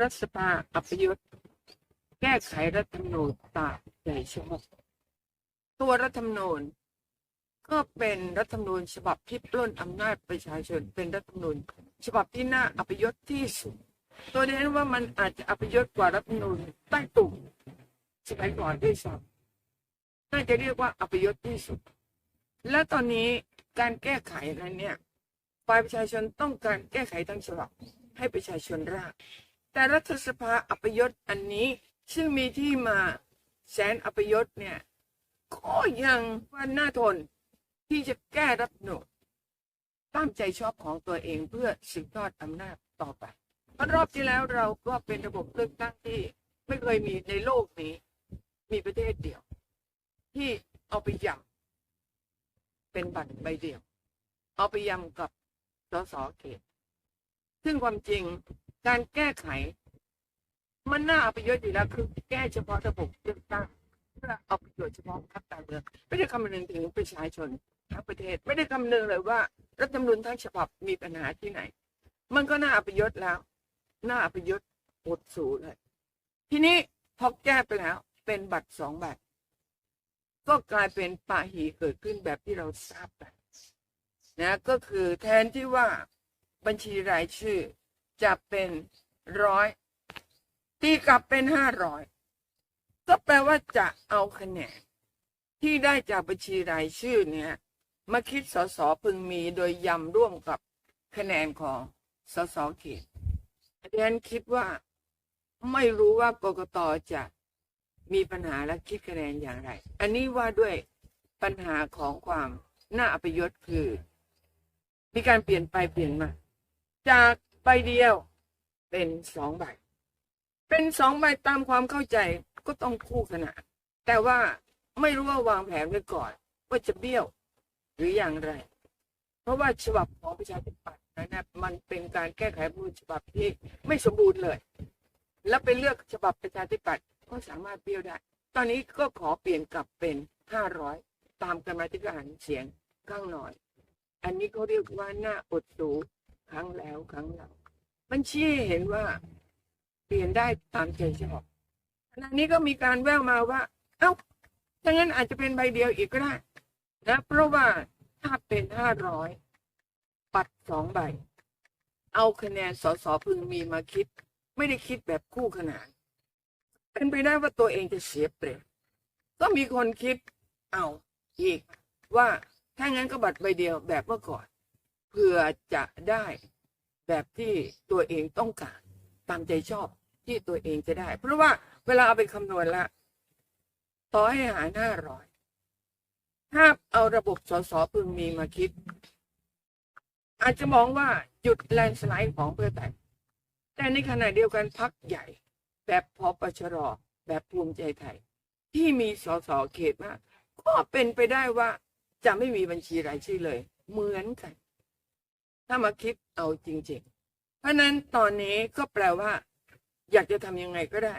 รัฐสภาอัปยุทธ์แก้ไขรัฐธรรมนูญตามใจชอบตัวรัฐธรรมนูญก็เป็นรัฐธรรมนูญฉบับที่ปล้นอำนาจประชาชนเป็นรัฐธรรมนูญฉบับที่น่าอัปยศที่สุด ตัวนี้ว่ามันอาจจะอัปยศกว่ารัฐธรรมนูญใต้ตุ่มสมัยก่อนด้วยซ้ำน่าจะเรียกว่าอัปยศที่สุด และตอนนี้การแก้ไขนั้นเนี่ยฝ่ายประชาชนต้องการแก้ไขทั้งฉบับให้ประชาชนร่าง แต่รัฐสภาอัปยศอันนี้ ซึ่งมีที่มาแสนอัปยศเนี่ย ก็ยังว่าน่าทนที่จะแก้รัฐธรรมนูญตามใจชอบของตัวเองเพื่อสืบทอดอำนาจต่อไปเพราะรอบที่แล้วเราก็เป็นระบบเลือกตั้งที่ไม่เคยมีในโลกนี้ มีประเทศเดียว ที่เอาไปยำเป็นบัตรใบเดียว เอาไปยำกับสสเขตซึ่งความจริง การแก้ไข มันน่าเอาประโยชน์อยู่แล้วคือ แก้เฉพาะระบบเลือกตั้งเพื่อเอาประโยชน์เฉพาะพรรคการเมืองไม่ได้คำนึงถึงประชาชนทั้งประเทศ ไม่ได้คำนึงเลยว่ารัฐธรรมนูญทั้งฉบับมีปัญหาที่ไหน มันก็น่าเอาประโยชน์แล้ว น่าเอาประโยชน์หดสูเลย ทีนี้พอแก้ไปแล้วเป็นบัตรสองบัตรก็กลายเป็นปาหีเกิดขึ้นแบบที่เราทราบกันนะก็คือแทนที่ว่าบัญชีรายชื่อ จะเป็นร้อยตีกลับเป็นห้าร้อยก็แปลว่าจะเอาคะแนนที่ได้จากบัญชีรายชื่อเนี่ยมาคิดสสพึงมีโดยยำร่วมกับคะแนนของสสเขตดิฉันคิดว่าไม่รู้ว่ากกตจะมีปัญหาและคิดคะแนนอย่างไร อันนี้ว่าด้วยปัญหาของความน่าอัปยศคือ มีการเปลี่ยนไปเปลี่ยนมา จาก ใบเดียว เป็นสองใบ เป็นสองใบตามความเข้าใจก็ต้องคู่ขนานแต่ว่าไม่รู้ว่าวางแผนไว้ก่อน ว่าจะเบี้ยว หรืออย่างไร เพราะว่าฉบับของประชาธิปัตย์นั้นมันเป็นการแก้ไขรัฐธรรมนูญฉบับที่ไม่สมบูรณ์เลย แล้วไปเลือกฉบับประชาธิปัตย์ก็สามารถเบี้ยวได้ ตอนนี้ก็ขอเปลี่ยนกลับเป็นห้าร้อยตามกรรมาธิการเสียงข้างหน้อย อันนี้เขาเรียกว่าหน้าอดสู ครั้งแล้วครั้งเล่ามันชี้เห็นว่า เปลี่ยนได้ตามใจชอบขณะนี้ก็มีการแววมาว่า เอ้าถ้างั้นอาจจะเป็นใบเดียวอีกก็ได้นะเพราะว่าถ้าเป็นห้าร้อยปัดสองใบ เอาคะแนนสสพึงมีมาคิด ไม่ได้คิดแบบคู่ขนาน เป็นไปได้ว่าตัวเองจะเสียเปรียบก็มีคนคิดเอาอีกว่าถ้างั้นก็บัตรใบเดียวแบบเมื่อก่อน พื่อจะได้แบบที่ตัวเองต้องการตามใจชอบที่ตัวเองจะได้ เพราะว่าเวลาเอาไปคำนวณละต่อให้หารห้าร้อยถ้าเอาระบบสสพึงมีมาคิด อาจจะมองว่าหยุดแลนสไลด์ของเพื่อไทยแต่ในขณะเดียวกันพักใหญ่ แบบพอปชรแบบภูมิใจไทย ที่มีสสเขตมาก ก็เป็นไปได้ว่าจะไม่มีบัญชีรายชื่อเลย เหมือนกัน ถ้ามาคิดเอาจริง ๆ เพราะนั้นตอนนี้ก็แปลว่า อยากจะทำยังไงก็ได้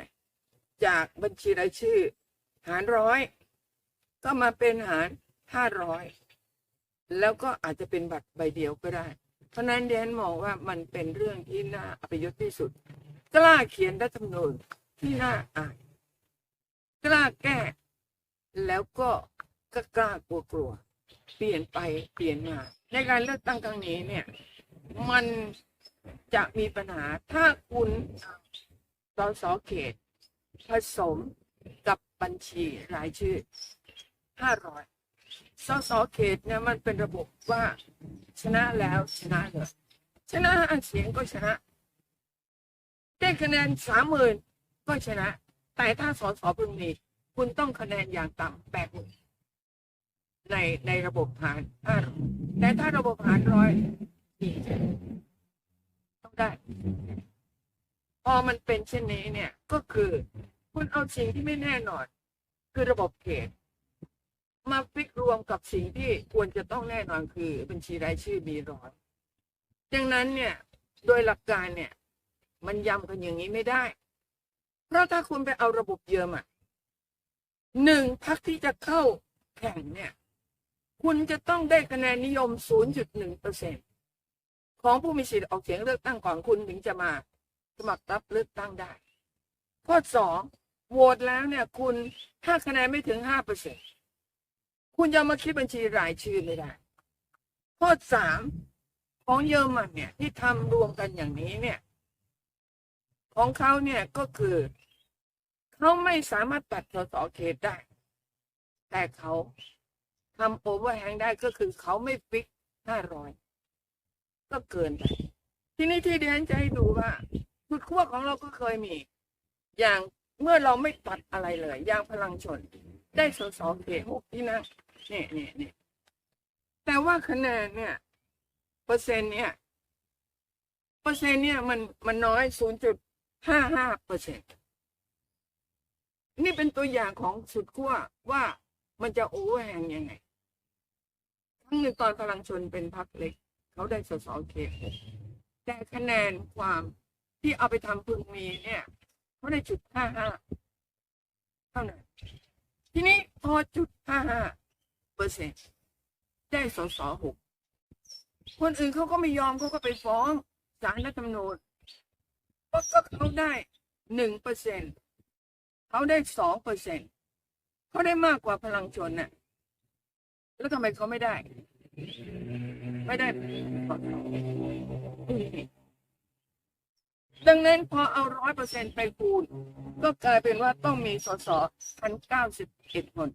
จากบัญชีรายชื่อ หารร้อย ก็มาเป็นหารห้าร้อยแล้วก็อาจจะเป็นบัตรใบเดียวก็ได้ เพราะนั้นเดนมองว่ามันเป็นเรื่องที่น่าอัปยศที่สุด กล้าเขียนรัฐธรรมนูญที่น่าอ่านกล้าแก้ แล้วก็ก็กล้ากลัวกลัวๆ เปลี่ยนไปเปลี่ยนมา ในการเลือกตั้งครั้งนี้เนี่ย มันจะมีปัญหาถ้าคุณสสเขต ผสมกับบัญชีรายชื่อห้าร้อยสสเขตเนี่ยมันเป็นระบบว่าชนะแล้วชนะเลยชนะห้าเสียงก็ชนะ ได้คะแนนสามหมื่นก็ชนะ แต่ถ้าสสพึงมีคุณต้องคะแนนอย่างต่ำแปดหมื่น ในในระบบหารแต่ถ้าระบบหารร้อยสี่ต้องได้ พอมันเป็นเช่นนี้เนี่ย ก็คือคุณเอาสิ่งที่ไม่แน่นอน คือระบบเขต มาฟิกรวมกับสิ่งที่ควรจะต้องแน่นอนคือบัญชีรายชื่อมีร้อยดังนั้นเนี่ย โดยหลักการเนี่ย มันย้ำกันอย่างนี้ไม่ได้ เพราะถ้าคุณไปเอาระบบเยอรมันหนึ่งพักที่จะเข้าแข่งเนี่ย คุณจะต้องได้คะแนนนิยม 0.1เปอร์เซ็นของผู้มีสิทธิ์ออกเสียงเลือกตั้งก่อนคุณถึงจะมาสมัครรับเลือกตั้งได้ ข้อสองโหวตแล้วเนี่ย คุณถ้าคะแนนไม่ถึงห้าเปอร์เซ็นคุณจะมาคิดบัญชีรายชื่อไม่ได้ ข้อสามของเยอรมันเนี่ย ที่ทำรวมกันอย่างนี้เนี่ย ของเขาเนี่ยก็คือเขาไม่สามารถตัดสสเขตได้ แต่เขา ทำโอเวอร์แฮงได้ก็คือเขาไม่ฟิกห้าร้อยก็เกินไป ทีนี้ที่เดียนจะให้ดูว่าจุดขั้วของเราก็เคยมี อย่างเมื่อเราไม่ตัดอะไรเลย อย่างพลังชน ได้สสเขตหกที่นั่งเนี่ยเนี่ยเนี่ยแต่ว่าคะแนนเนี่ย เปอร์เซ็นต์เนี่ย เปอร์เซ็นต์เนี่ยมันมันน้อยศูนย์จุดห้าห้าเปอร์เซ็นต์นี่เป็นตัวอย่างของสุดขั้วว่ามันจะโอเวอร์แฮงยังไง ครั้งหนึ่งตอนพลังชนเป็นพรรคเล็ก เขาได้สสเขตหกแต่คะแนนความที่เอาไปทำพึงมีเนี่ยเขาได้จุดห้าห้าเท่านั้นทีนี้พอจุดห้าห้าเปอร์เซ็นต์ได้สสหกคนอื่นเขาก็ไม่ยอมเขาก็ไปฟ้องศาลรัฐธรรมนูญเพราะก็เขาได้หนึ่งเปอร์เซ็นต์เขาได้สองเปอร์เซ็นต์เขาได้มากกว่าพลังชนน่ะ แล้วทำไมเขาไม่ได้ ไม่ได้ดังนั้นพอเอาร้อยเปอร์เซ็นไปคูณ ก็กลายเป็นว่าต้องมีสสพันเก้าสิบเอ็ดคน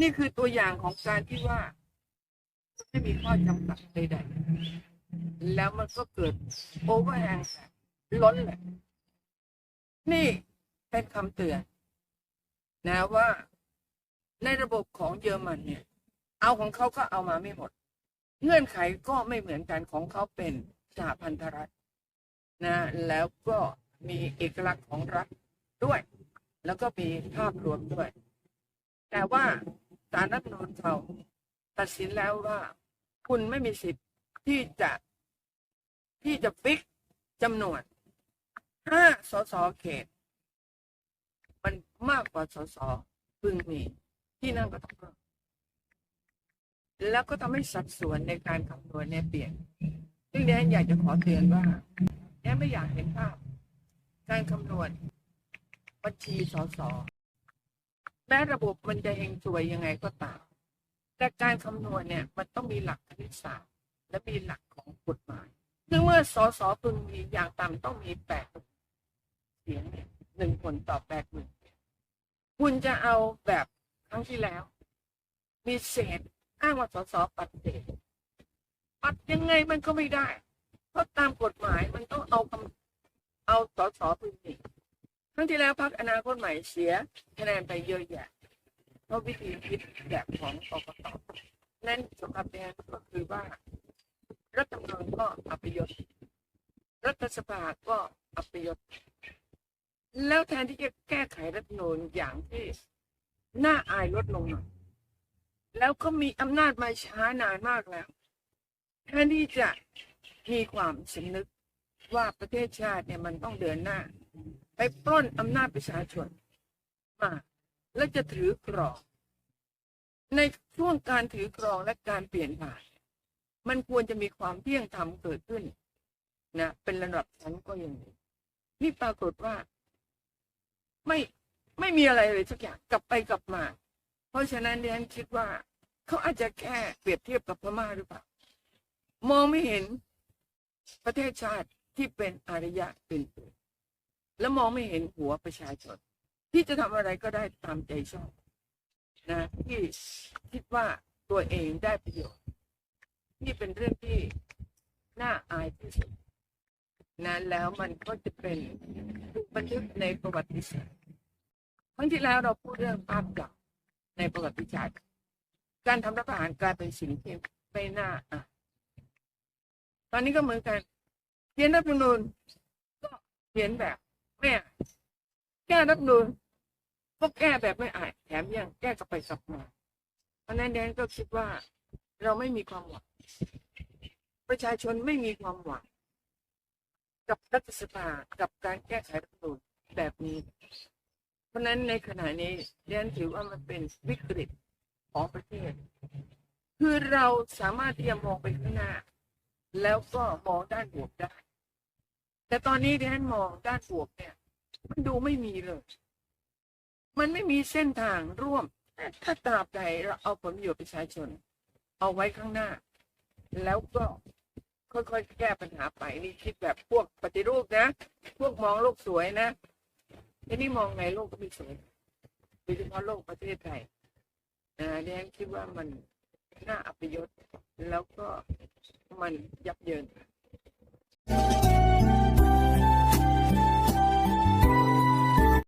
นี่คือตัวอย่างของการที่ว่า ไม่มีข้อจำกัดใดๆ แล้วมันก็เกิดโอเวอร์แฮงล้นเลยนี่เป็นคำเตือน นะว่า ในระบบของเยอรมันเนี่ย เอาของเขาก็เอามาไม่หมด เงื่อนไขก็ไม่เหมือนกันของเขาเป็นสหพันธรัฐนะแล้วก็มีเอกลักษณ์ของรัฐด้วย แล้วก็มีภาพรวมด้วย แต่ว่าศาลรัฐนูญเขาตัดสินแล้วว่า คุณไม่มีสิทธิ์ที่จะที่จะฟิกจำนวนห้าสสเขต มันมากกว่าสสพึงมี ที่นั่งก็ต้องเพิ่มแล้วก็ทำให้สัดส่วนในการคำนวณเนี่ยเปลี่ยน ซึ่งเดนอยากจะขอเตือนว่าแดนไม่อยากเห็นภาพ การคำนวณบัญชีสสแม้ระบบมันจะเฮงสวยยังไงก็ตาม แต่การคำนวณเนี่ยมันต้องมีหลักคณิตศาสตร์และมีหลักของกฎหมาย ซึ่งเมื่อสสพึงมีอย่างต่ำต้องมีแปดเสียงเนี่ยหนึ่งคนต่อแปดหมื่นคุณจะเอาแบบ รั้งที่แล้ว มีเศษอ้างว่าสสปัดเศษปัดยังไงมันก็ไม่ได้ เพราะตามกฎหมายมันต้องเอาคำเอาสสพึงมีครั้งที่แล้วพักอนาคตใหม่เสียคะแนนไปเยอะแยะเพราะวิธีคิดแบบของกกตนั่นสำหรับแดนก็คือว่า รัฐธรรมนูญก็อัปยศรัฐสภาก็อัปยศแล้วแทนที่จะแก้ไขรัฐธรรมนูญอย่างที่ น่าอายลดลงหน่อย แล้วก็มีอำนาจมาช้านานมากแล้วแทนที่จะมีความสำนึกว่าประเทศชาติเนี่ยมันต้องเดินหน้า ไปปล้นอำนาจประชาชนมาและจะถือกรอง ในช่วงการถือกรองและการเปลี่ยนผ่าน มันควรจะมีความเที่ยงธรรมเกิดขึ้นนะเป็นระดับชั้นก็ยังนี่ปรากฏว่า ไม่ ไม่มีอะไรเลยสักอย่างกลับไปกลับมา เพราะฉะนั้นดิฉันคิดว่า เขาอาจจะแค่เปรียบเทียบกับพม่าหรือเปล่ามองไม่เห็นประเทศชาติที่เป็นอารยะเป็นตัวแล้วมองไม่เห็นหัวประชาชน ที่จะทำอะไรก็ได้ตามใจชอบนะที่คิดว่าตัวเองได้ประโยชน์นี่เป็นเรื่องที่น่าอายที่สุดนะแล้วมันก็จะเป็นบันทึกในประวัติศาสตร์ ครั้งที่แล้วเราพูดเรื่องภาพเก่าในประวัติศาสตร์การทำรัฐประหารกลายเป็นสิ่งที่ไม่น่าอะตอนนี้ก็เหมือนกันเขียนรัฐธรรมนูญก็เขียนแบบไม่อ่านแก้รัฐธรรมนูญก็แก้แบบไม่อ่านแถมยังแก้กลับไปกลับมาเพราะนั้นแดนก็คิดว่าเราไม่มีความหวังประชาชนไม่มีความหวังกับรัฐสภากับการแก้ไขรัฐธรรมนูญแบบนี้ ราะฉะนั้นในขณะนี้เรียนถือว่ามันเป็นวิกฤตของประเทศ คือเราสามารถที่จะมองไปข้างหน้า แล้วก็มองด้านบวกได้ แต่ตอนนี้ที่ฉันมองด้านบวกเนี่ย มันดูไม่มีเลย มันไม่มีเส้นทางร่วม ถ้าตราบใดเราเอาผลประโยชน์ประชาชน เอาไว้ข้างหน้า แล้วก็ค่อยๆแก้ปัญหาไปนี่คิดแบบพวกปฏิรูปนะ พวกมองโลกสวยนะ ทีนี้มองในโลกก็ไม่สวยโดยเฉพาะโลกประเทศไทยนะดิฉันคิดว่ามันน่าอัปยศแล้วก็มันยับเยิน